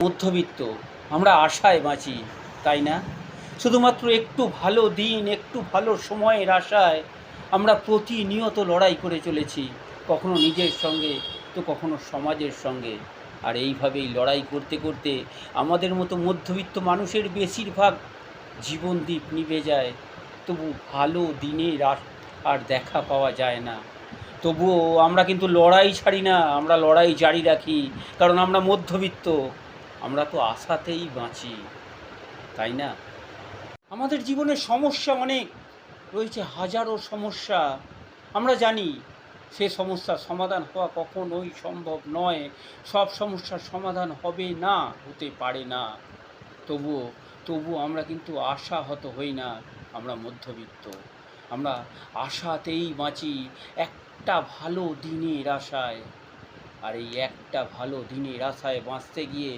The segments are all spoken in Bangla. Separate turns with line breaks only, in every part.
মধ্যবিত্ত আমরা আশায় বাঁচি, তাই না? শুধুমাত্র একটু ভালো দিন, একটু ভালো সময়ের আশায় আমরা প্রতিনিয়ত লড়াই করে চলেছি, কখনো নিজের সঙ্গে তো কখনো সমাজের সঙ্গে। আর এইভাবেই লড়াই করতে করতে আমাদের মতো মধ্যবিত্ত মানুষের বেশিরভাগ জীবনদ্বীপ নিভে যায়, তবু ভালো দিনের আর আর দেখা পাওয়া যায় না। তবুও আমরা কিন্তু লড়াই ছাড়ি না, আমরা লড়াই জারি রাখি, কারণ আমরা মধ্যবিত্ত। আমরা তো আশাতেই বাঁচি, তাই না? আমাদের জীবনে সমস্যা অনেক, রয়েছে হাজারো সমস্যা। আমরা জানি সে সমস্যার সমাধান হওয়া কখনোই সম্ভব নয়, সব সমস্যার সমাধান হবে না, হতে পারে না। তবুও তবুও আমরা কিন্তু আশাহত হই না, আমরা মধ্যবিত্ত। আমরা আশাতেই বাঁচি একটা ভালো দিনের আশায়। আর এই একটা ভালো দিনের আশায় বাঁচতে গিয়ে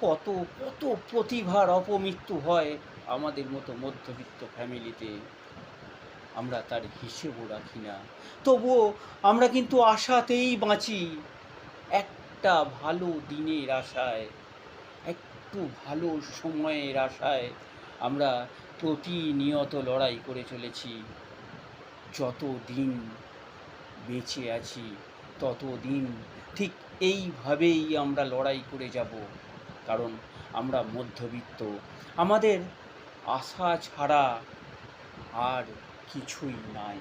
কত কত প্রতিভার অপমৃত্যু হয় আমাদের মতো মধ্যবিত্ত ফ্যামিলিতে। আমরা তার হিসেবও রাখি না। তবুও আমরা কিন্তু আশাতেই বাঁচি। একটা ভালো দিনের আশায়, একটু ভালো সময়ের আশায় আমরা প্রতিনিয়ত লড়াই করে চলেছি। যত দিন বেঁচে আছি তত দিন ঠিক এইভাবেই আমরা লড়াই করে যাব। কারণ আমরা মধ্যবিত্ত। আমাদের আশা ছাড়া আর কিছুই নাই।